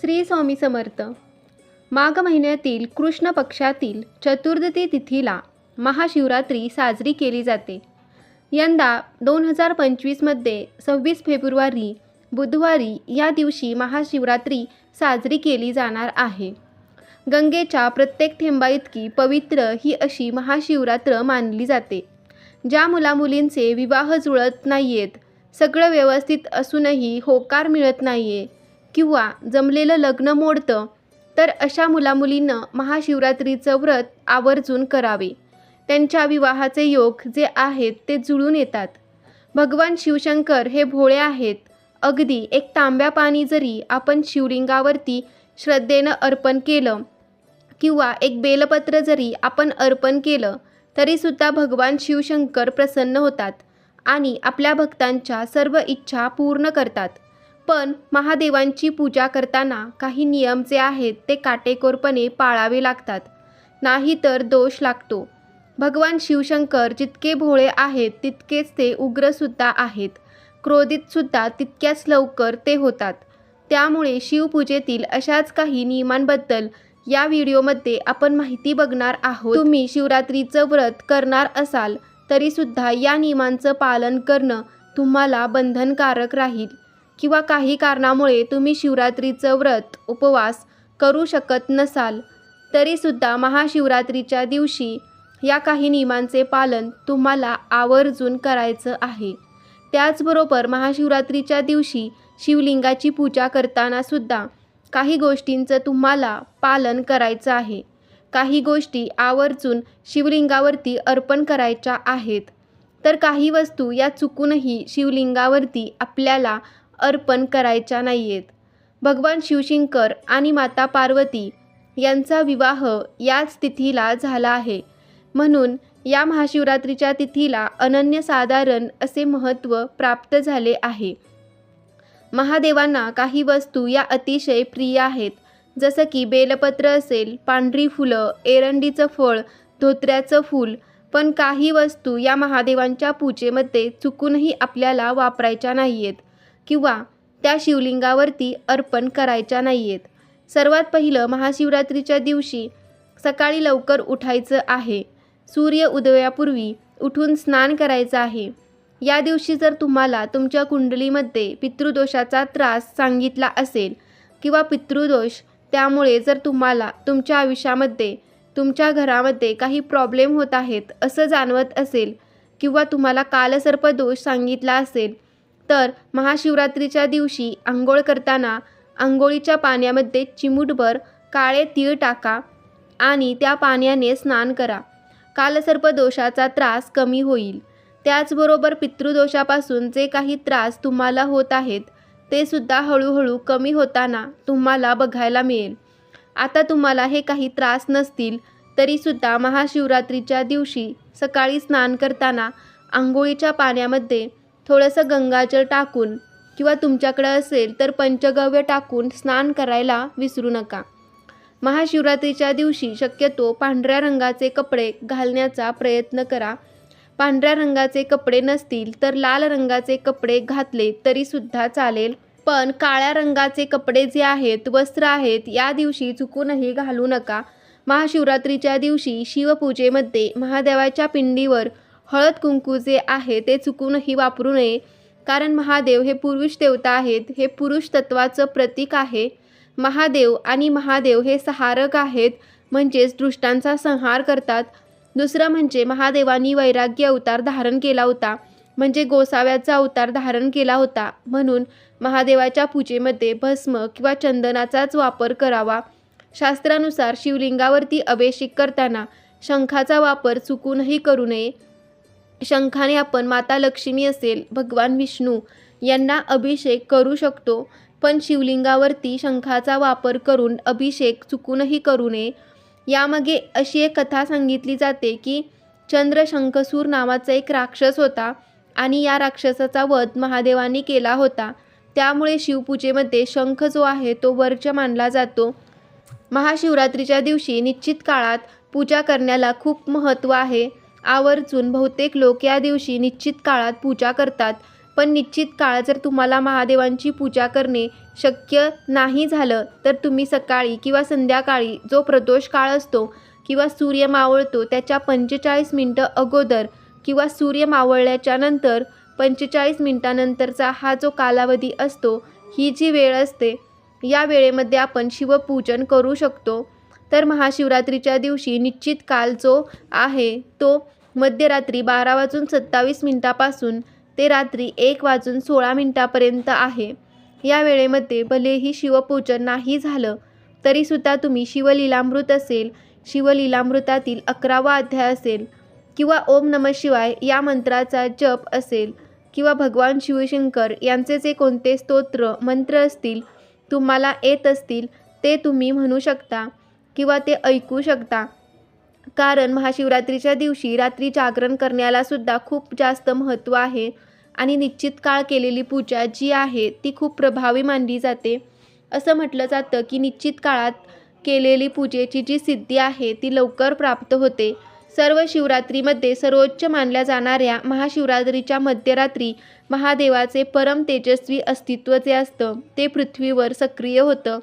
श्री स्वामी समर्थ. माघ महिन्यातील कृष्ण पक्षातील चतुर्दशी तिथीला महाशिवरात्री साजरी केली जाते. यंदा दोन हजार पंचवीसमध्ये सव्वीस फेब्रुवारी बुधवारी या दिवशी महाशिवरात्री साजरी केली जाणार आहे. गंगेच्या प्रत्येक थेंबाइतकी पवित्र ही अशी महाशिवरात्र मानली जाते. ज्या मुलामुलींचे विवाह जुळत नाहीयेत सगळं व्यवस्थित असूनही होकार मिळत नाही आहे किंवा जमलेलं लग्न मोडतं तर अशा मुलामुलींनं महाशिवरात्रीचं व्रत आवर्जून करावे. त्यांच्या विवाहाचे योग जे आहेत ते जुळून येतात. भगवान शिवशंकर हे भोळे आहेत. अगदी एक तांब्या पाणी जरी आपण शिवलिंगावरती श्रद्धेनं अर्पण केलं किंवा एक बेलपत्र जरी आपण अर्पण केलं तरीसुद्धा भगवान शिवशंकर प्रसन्न होतात आणि आपल्या भक्तांच्या सर्व इच्छा पूर्ण करतात. पण महादेवांची पूजा करताना काही नियम जे आहेत ते काटेकोरपणे पाळावे लागतात. नाही तर दोष लागतो. भगवान शिवशंकर जितके भोळे आहेत तितकेच ते उग्रसुद्धा आहेत. क्रोधितसुद्धा तितक्याच लवकर ते होतात. त्यामुळे शिवपूजेतील अशाच काही नियमांबद्दल या व्हिडिओमध्ये आपण माहिती बघणार आहोत. तुम्ही शिवरात्रीचं व्रत करणार असाल तरीसुद्धा या नियमांचं पालन करणं तुम्हाला बंधनकारक राहील. किंवा काही कारणामुळे तुम्ही शिवरात्रीचं व्रत उपवास करू शकत नसाल तरीसुद्धा महाशिवरात्रीच्या दिवशी या काही नियमांचे पालन तुम्हाला आवर्जून करायचं आहे. त्याचबरोबर महाशिवरात्रीच्या दिवशी शिवलिंगाची पूजा करताना सुद्धा काही गोष्टींचं तुम्हाला पालन करायचं आहे. काही गोष्टी आवर्जून शिवलिंगावरती अर्पण करायच्या आहेत. तर काही वस्तू या चुकूनही शिवलिंगावरती आपल्याला अर्पण करायच्या नाही आहेत भगवान शिवशंकर आणि माता पार्वती यांचा विवाह याच तिथीला झाला आहे. म्हणून या महाशिवरात्रीच्या तिथीला अनन्यसाधारण असे महत्त्व प्राप्त झाले आहे. महादेवांना काही वस्तू या अतिशय प्रिय आहेत. जसं की बेलपत्र असेल पांढरी फुलं एरंडीचं फळ धोत्र्याचं फूल पण काही वस्तू या महादेवांच्या पूजेमध्ये चुकूनही आपल्याला वापरायच्या नाही आहेत किंवा त्या शिवलिंगावरती अर्पण करायच्या नाही आहेत सर्वात पहिलं महाशिवरात्रीच्या दिवशी सकाळी लवकर उठायचं आहे. सूर्य उदयापूर्वी उठून स्नान करायचं आहे. या दिवशी जर तुम्हाला तुमच्या कुंडलीमध्ये पितृदोषाचा त्रास सांगितला असेल किंवा पितृदोष त्यामुळे जर तुम्हाला तुमच्या आयुष्यामध्ये तुमच्या घरामध्ये काही प्रॉब्लेम होत आहेत असं जाणवत असेल किंवा तुम्हाला कालसर्पदोष सांगितला असेल तर महाशिवरात्रीच्या दिवशी आंघोळ करताना आंघोळीच्या पाण्यामध्ये चिमूटभर काळे तीळ टाका आणि त्या पाण्याने स्नान करा. कालसर्प दोषाचा त्रास कमी होईल. त्याचबरोबर पितृदोषापासून जे काही त्रास तुम्हाला होत आहेत ते सुद्धा हळूहळू कमी होताना तुम्हाला बघायला मिळेल. आता तुम्हाला हे काही त्रास नसतील तरीसुद्धा महाशिवरात्रीच्या दिवशी सकाळी स्नान करताना आंघोळीच्या पाण्यामध्ये थोडंसं गंगाजल टाकून किंवा तुमच्याकडं असेल तर पंचगव्य टाकून स्नान करायला विसरू नका. महाशिवरात्रीच्या दिवशी शक्यतो पांढऱ्या रंगाचे कपडे घालण्याचा प्रयत्न करा. पांढऱ्या रंगाचे कपडे नसतील तर लाल रंगाचे कपडे घातले तरीसुद्धा चालेल. पण काळ्या रंगाचे कपडे जे आहेत वस्त्र आहेत या दिवशी चुकूनही घालू नका. महाशिवरात्रीच्या दिवशी शिवपूजेमध्ये महादेवाच्या पिंडीवर हळद कुंकू जे आहे ते चुकूनही वापरू नये. कारण महादेव हे पुरुष देवता आहेत. हे पुरुष तत्वाचं प्रतीक आहे. महादेव आणि महादेव हे सहारक आहेत. म्हणजेच दृष्टांचा संहार करतात. दुसरं म्हणजे महादेवांनी वैराग्य अवतार धारण केला होता. म्हणजे गोसाव्याचा अवतार धारण केला होता. म्हणून महादेवाच्या पूजेमध्ये भस्म किंवा चंदनाचाच वापर करावा. शास्त्रानुसार शिवलिंगावरती अभिषेक करताना शंखाचा वापर चुकूनही करू नये. शंखाने आपण माता लक्ष्मी असेल भगवान विष्णू यांना अभिषेक करू शकतो. पण शिवलिंगावरती शंखाचा वापर करून अभिषेक चुकूनही करू नये. यामागे अशी एक कथा सांगितली जाते की चंद्रशंखसूर नावाचा एक राक्षस होता आणि या राक्षसाचा वध महादेवांनी केला होता. त्यामुळे शिवपूजेमध्ये शंख जो आहे तो वर्च मानला जातो. महाशिवरात्रीच्या दिवशी निश्चित काळात पूजा करण्याला खूप महत्त्व आहे. आवर्जून बहुतेक लोक या दिवशी निश्चित काळात पूजा करतात. पण निश्चित काळ जर तुम्हाला महादेवांची पूजा करणे शक्य नाही झालं तर तुम्ही सकाळी किंवा संध्याकाळी जो प्रदोष काळ असतो किंवा सूर्य मावळतो त्याच्या पंचेचाळीस मिनटं अगोदर किंवा सूर्य मावळल्याच्या नंतर पंचेचाळीस मिनटानंतरचा हा जो कालावधी असतो ही जी वेळ असते या वेळेमध्ये आपण शिवपूजन करू शकतो. तर महाशिवरात्रीच्या दिवशी निश्चित काल जो आहे तो मध्यरात्री बारा वाजून सत्तावीस मिनटापासून ते रात्री एक वाजून सोळा मिनटापर्यंत आहे. या वेळेमध्ये भलेही शिवपूजन नाही झालं तरीसुद्धा तुम्ही शिवलीलामृत असेल शिवलीलामृतातील अकरावा अध्याय असेल किंवा ओम नम शिवाय या मंत्राचा जप असेल किंवा भगवान शिवशंकर यांचे जे कोणते स्तोत्र मंत्र असतील तुम्हाला येत असतील ते तुम्ही म्हणू शकता. किंवा ते ऐकू शकता. कारण महाशिवरात्रीच्या दिवशी रात्री जागरण करण्याला सुद्धा खूप जास्त महत्त्व आहे आणि निश्चित काळ केलेली पूजा जी आहे ती खूप प्रभावी मानली जाते. असं म्हटलं जातं की निश्चित काळात केलेली पूजेची जी सिद्धी आहे ती लवकर प्राप्त होते. सर्व शिवरात्रीमध्ये सर्वोच्च मानल्या जाणाऱ्या महाशिवरात्रीच्या मध्यरात्री महादेवाचे परम तेजस्वी अस्तित्व जे असतं ते पृथ्वीवर सक्रिय होतं.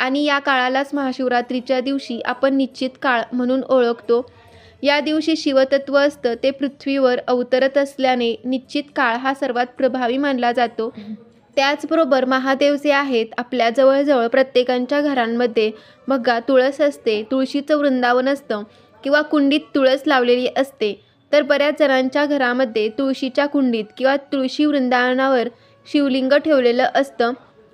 आणि या काळालाच महाशिवरात्रीच्या दिवशी आपण निश्चित काळ म्हणून ओळखतो. या दिवशी शिवतत्व असतं ते पृथ्वीवर अवतरत असल्याने निश्चित काळ हा सर्वात प्रभावी मानला जातो. त्याचबरोबर महादेव जे आहेत आपल्या जवळजवळ प्रत्येकांच्या घरांमध्ये बघा तुळस असते तुळशीचं वृंदावन असतं किंवा कुंडीत तुळस लावलेली असते तर बऱ्याच जणांच्या घरामध्ये तुळशीच्या कुंडीत किंवा तुळशी वृंदावनावर शिवलिंग ठेवलेलं असतं.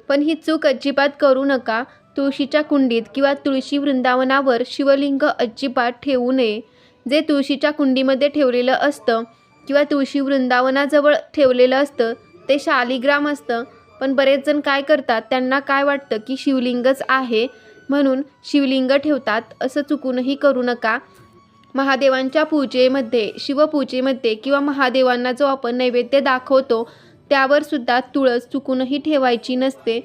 पण ही चूक अजिबात करू नका तुळशीच्या कुंडीत किंवा तुळशी वृंदावनावर शिवलिंग अजिबात ठेवू नये. जे तुळशीच्या कुंडीमध्ये ठेवलेलं असतं किंवा तुळशी वृंदावनाजवळ ठेवलेलं असतं ते शालिग्राम असतं. पण बरेच जण काय करतात त्यांना काय वाटतं की शिवलिंगच आहे म्हणून शिवलिंग ठेवतात असं चुकूनही करू नका. महादेवांच्या पूजेमध्ये शिवपूजेमध्ये किंवा महादेवांना जो आपण नैवेद्य दाखवतो त्यावर सुद्धा तुळस चुकूनही ठेवायची नसते.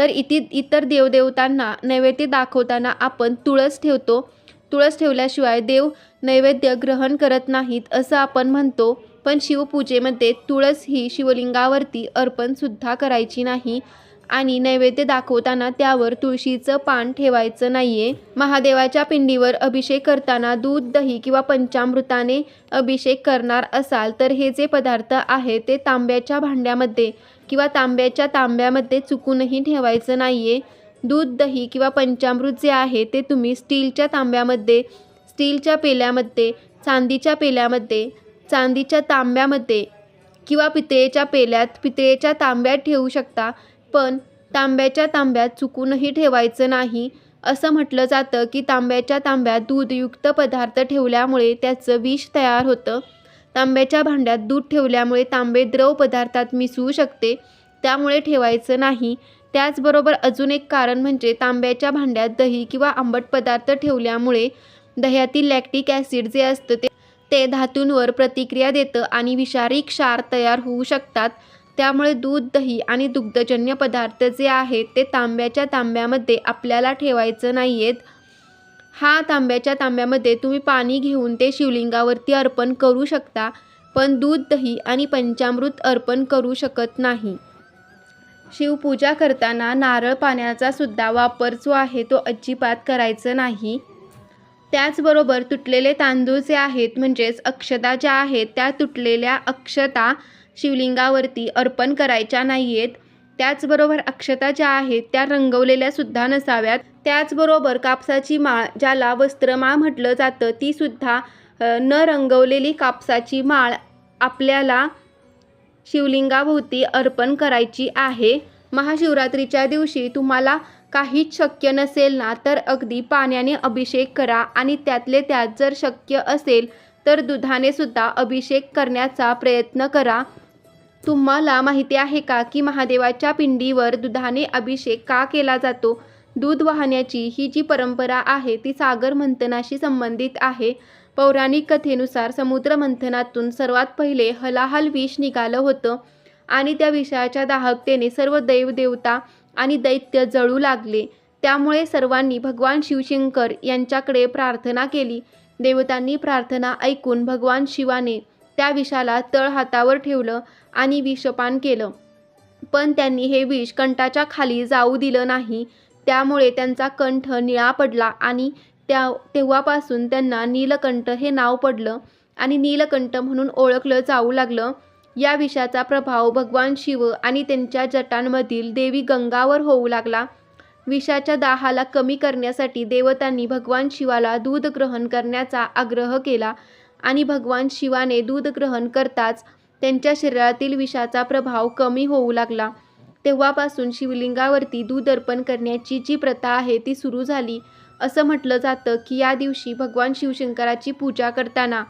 तर इति इतर देवदेवतांना नैवेद्य दाखवताना आपण तुळस ठेवतो. तुळस ठेवल्याशिवाय देव नैवेद्य ग्रहण करत नाहीत असं आपण म्हणतो. पण शिवपूजेमध्ये तुळस ही शिवलिंगावरती अर्पणसुद्धा करायची नाही आणि नैवेद्य दाखवताना त्यावर तुळशीचं पान ठेवायचं नाही आहे महादेवाच्या पिंडीवर अभिषेक करताना दूध दही किंवा पंचामृताने अभिषेक करणार असाल तर हे जे पदार्थ आहे ते तांब्याच्या भांड्यामध्ये किंवा तांब्याच्या तांब्यामध्ये चुकूनही ठेवायचं नाही आहे दूध दही किंवा पंचामृत जे आहे ते तुम्ही स्टीलच्या तांब्यामध्ये स्टीलच्या पेल्यामध्ये चांदीच्या पेल्यामध्ये चांदीच्या तांब्यामध्ये किंवा पितळेच्या पेल्यात पितळेच्या तांब्यात ठेवू शकता. पण तांब्याच्या तांब्यात चुकूनही ठेवायचं नाही. असं म्हटलं जातं की तांब्याच्या तांब्यात दूधयुक्त पदार्थ ठेवल्यामुळे त्याचं विष तयार होतं. तांब्याच्या भांड्यात दूध ठेवल्यामुळे तांबे द्रव पदार्थात मिसळू शकते त्यामुळे ठेवायचं नाही. त्याचबरोबर अजून एक कारण म्हणजे तांब्याच्या भांड्यात दही किंवा आंबट पदार्थ ठेवल्यामुळे दह्यातील लॅक्टिक ॲसिड जे असतं ते ते धातूंवर प्रतिक्रिया देतं आणि विषारी क्षार तयार होऊ शकतात. त्यामुळे दूध दही आणि दुग्धजन्य पदार्थ जे आहेत ते तांब्याच्या तांब्यामध्ये आपल्याला ठेवायचं नाही आहेत हा तांब्याच्या तांब्यामध्ये तुम्ही पाणी घेऊन ते शिवलिंगावरती अर्पण करू शकता पण दूध दही आणि पंचामृत अर्पण करू शकत नाही. शिवपूजा करताना नारळ पाण्याचा सुद्धा वापर जो आहे तो अजिबात करायचा नाही. त्याचबरोबर तुटलेले तांदूळ जे आहेत म्हणजेच अक्षता ज्या आहेत त्या तुटलेल्या अक्षता शिवलिंगावरती अर्पण करायच्या नाही आहेत त्याचबरोबर अक्षता ज्या आहेत त्या रंगवलेल्या सुद्धा नसाव्यात. त्याचबरोबर कापसाची माळ ज्याला वस्त्रमाळ म्हटलं जातं ती सुद्धा न रंगवलेली कापसाची माळ आपल्याला शिवलिंगाभोवती अर्पण करायची आहे. महाशिवरात्रीच्या दिवशी तुम्हाला काहीच शक्य नसेल ना तर अगदी पाण्याने अभिषेक करा आणि त्यातले त्यात जर शक्य असेल तर दुधाने सुद्धा अभिषेक करण्याचा प्रयत्न करा. तुम्हाला माहिती आहे का की महादेवाच्या पिंडीवर दुधाने अभिषेक का केला जातो? दूध वाहण्याची ही जी परंपरा आहे ती सागर मंथनाशी संबंधित आहे. पौराणिक कथेनुसार समुद्र मंथनातून सर्वात पहिले हलाहल विष निघालं होतं आणि त्या विषयाच्या दाहकतेने सर्व देवदेवता आणि दैत्य जळू लागले. त्यामुळे सर्वांनी भगवान शिवशंकर यांच्याकडे प्रार्थना केली. देवतांनी प्रार्थना ऐकून भगवान शिवाने त्या विषाला तळ हातावर ठेवलं. आणि विषपान केलं. पण त्यांनी हे विष कंठाच्या खाली जाऊ दिलं नाही. त्यामुळे त्यांचा कंठ निळा पडला आणि त्या तेव्हापासून त्यांना नीलकंठ हे नाव पडलं आणि नीलकंठ म्हणून ओळखलं जाऊ लागलं. या विषाचा प्रभाव भगवान शिव आणि त्यांच्या जटांमधील देवी गंगावर होऊ लागला. विषाच्या दाहाला कमी करण्यासाठी देवतांनी भगवान शिवाला दूध ग्रहण करण्याचा आग्रह केला आणि भगवान शिवाने दूध ग्रहण करताच त्यांच्या शरीरातील विषाचा प्रभाव कमी होऊ लागला. तेव्हापासून शिवलिंगावरती दूध अर्पण करण्याची जी प्रथा आहे ती सुरू झाली. असं म्हटलं जातं की या दिवशी भगवान शिवशंकराची पूजा करताना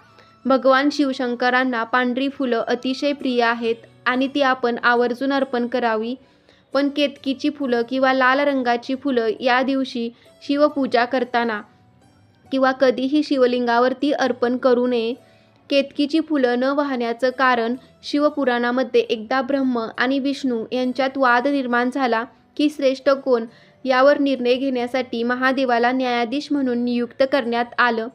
भगवान शिवशंकरांना पांढरी फुलं अतिशय प्रिय आहेत आणि ती आपण आवर्जून अर्पण करावी. पण केतकीची फुलं किंवा लाल रंगाची फुलं या दिवशी शिवपूजा करताना किंवा कधीही शिवलिंगावरती अर्पण करू नये केतकीची फुलं न वाहण्याचं कारण शिवपुराणामध्ये एकदा ब्रह्म आणि विष्णू यांच्यात वाद निर्माण झाला की श्रेष्ठ कोण यावर निर्णय घेण्यासाठी महादेवाला न्यायाधीश म्हणून नियुक्त करण्यात आलं.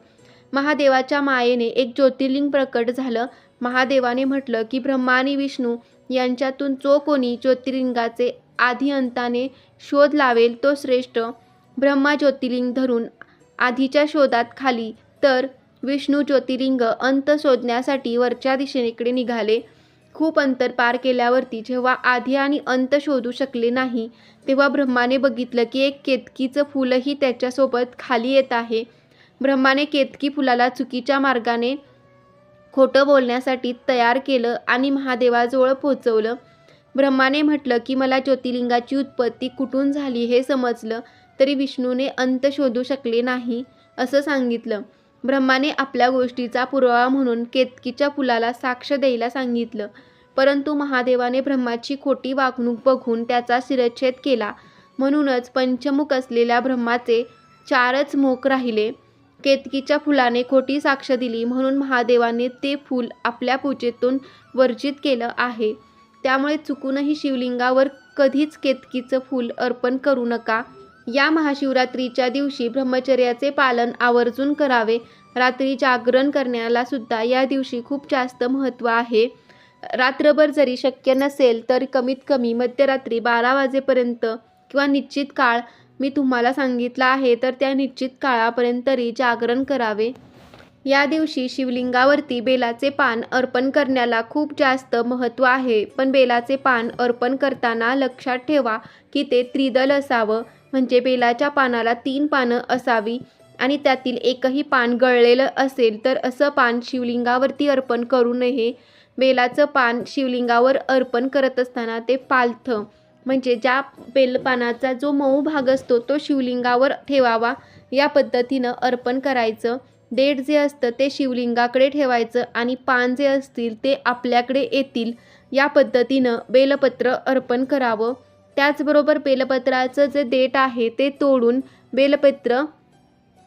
महादेवाच्या मायेने एक ज्योतिर्लिंग प्रकट झालं. महादेवाने म्हटलं की ब्रह्मा आणि विष्णू यांच्यातून जो कोणी ज्योतिर्लिंगाचे आधी अंताने शोध लावेल तो श्रेष्ठ. ब्रह्मा ज्योतिर्लिंग धरून आधीच्या शोधात खाली तर विष्णू ज्योतिर्लिंग अंत शोधण्यासाठी वरच्या दिशेकडे निघाले. खूप अंतर पार केल्यावरती जेव्हा आधी आणि अंत शोधू शकले नाही तेव्हा ब्रह्माने बघितलं की एक केतकीचं फुलंही त्याच्यासोबत खाली येत आहे. ब्रह्माने केतकी फुलाला चुकीच्या मार्गाने खोटं बोलण्यासाठी तयार केलं आणि महादेवाजवळ पोचवलं. ब्रह्माने म्हटलं की मला ज्योतिर्लिंगाची उत्पत्ती कुठून झाली हे समजलं तरी विष्णूने अंत शोधू शकले नाही असं सांगितलं. ब्रह्माने आपल्या गोष्टीचा पुरावा म्हणून केतकीच्या फुलाला साक्ष द्यायला सांगितलं. परंतु महादेवाने ब्रह्माची खोटी वागणूक बघून त्याचा शिरच्छेद केला. म्हणूनच पंचमुख असलेल्या ब्रह्माचे चारच मुख राहिले. केतकीच्या फुलाने खोटी साक्ष दिली म्हणून महादेवाने ते फूल आपल्या पूजेतून वर्जित केलं आहे. त्यामुळे चुकूनही शिवलिंगावर कधीच केतकीचं फूल अर्पण करू नका. या महाशिवरात्रीच्या दिवशी ब्रह्मचर्याचे पालन आवर्जून करावे. रात्री जागरण करण्याला सुद्धा या दिवशी खूप जास्त महत्त्व आहे. रात्रभर जरी शक्य नसेल तर कमीत कमी मध्यरात्री बारा वाजेपर्यंत किंवा निश्चित काळ मी तुम्हाला सांगितला आहे तर त्या निश्चित काळापर्यंत तरी जागरण करावे. या दिवशी शिवलिंगावरती बेलाचे पान अर्पण करण्याला खूप जास्त महत्त्व आहे. पण बेलाचे पान अर्पण करताना लक्षात ठेवा की ते त्रिदल असावं. म्हणजे बेलाच्या पानाला तीन पानं असावी आणि त्यातील एकही पान गळलेलं असेल तर असं पान शिवलिंगावरती अर्पण करू नये. बेलाचं पान शिवलिंगावर अर्पण करत असताना ते पालथं म्हणजे ज्या बेलपानाचा जो मऊ भाग असतो तो शिवलिंगावर ठेवावा. या पद्धतीनं अर्पण करायचं. देठ जे असतं ते शिवलिंगाकडे ठेवायचं आणि पान जे असतील ते आपल्याकडे येतील. या पद्धतीनं बेलपत्र अर्पण करावं. त्याचबरोबर बेलपत्राचं जे देठ आहे ते तोडून बेलपत्र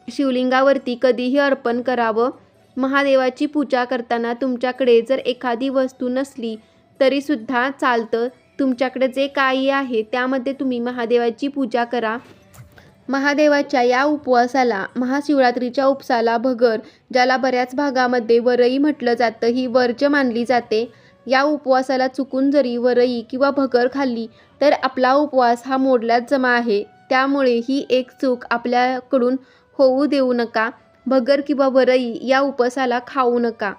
शिवलिंगावरती कधीही अर्पण करावं. महादेवाची पूजा करताना तुमच्याकडे जर एखादी वस्तू नसली तरीसुद्धा चालतं. तुमच्याकडे जे काही आहे त्यामध्ये तुम्ही महादेवाची पूजा करा. महादेवाच्या या उपवासाला महाशिवरात्रीच्या उपसाला भगर ज्याला बऱ्याच भागामध्ये वरई म्हटलं जातं ही वर्ज मानली जाते. या उपवासाला चुकून जरी वरई किंवा भगर खाल्ली तर आपला उपवास हा मोडल्यात जमा आहे. त्यामुळे ही एक चूक आपल्याकडून होऊ देऊ नका. भगर किंवा वरई या उपवासाला खाऊ नका.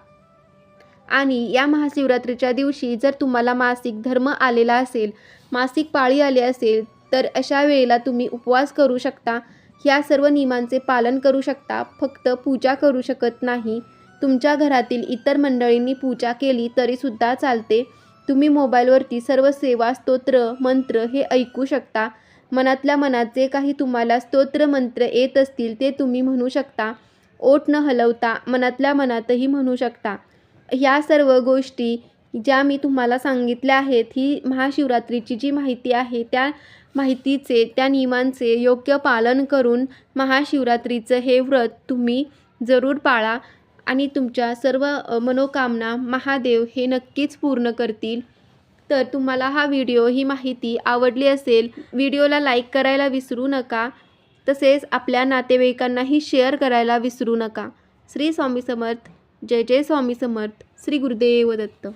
आणि या महाशिवरात्रीच्या दिवशी जर तुम्हाला मासिक धर्म आलेला असेल मासिक पाळी आली असेल तर अशा वेळेला तुम्ही उपवास करू शकता. ह्या सर्व नियमांचे पालन करू शकता. फक्त पूजा करू शकत नाही. तुमच्या घरातील इतर मंडळींनी पूजा केली तरीसुद्धा चालते. तुम्ही मोबाईलवरती सर्व सेवा स्तोत्र मंत्र हे ऐकू शकता. मनातल्या मनात जे काही तुम्हाला स्तोत्र मंत्र येत असतील ते तुम्ही म्हणू शकता. ओठ न हलवता मनातल्या मनातही म्हणू शकता. ह्या सर्व गोष्टी ज्या मी तुम्हाला सांगितल्या आहेत ही महाशिवरात्रीची जी माहिती आहे त्या माहितीचे त्या नियमांचे योग्य पालन करून महाशिवरात्रीचं हे व्रत तुम्ही जरूर पाळा. आणि तुमच्या सर्व मनोकामना महादेव हे नक्कीच पूर्ण करतील. तर तुम्हाला हा व्हिडिओ ही माहिती आवडली असेल व्हिडिओला लाईक करायला विसरू नका. तसेच आपल्या नातेवाईकांनाही शेअर करायला विसरू नका. श्री स्वामी समर्थ. जय जय स्वामी समर्थ. श्री गुरुदेव दत्त.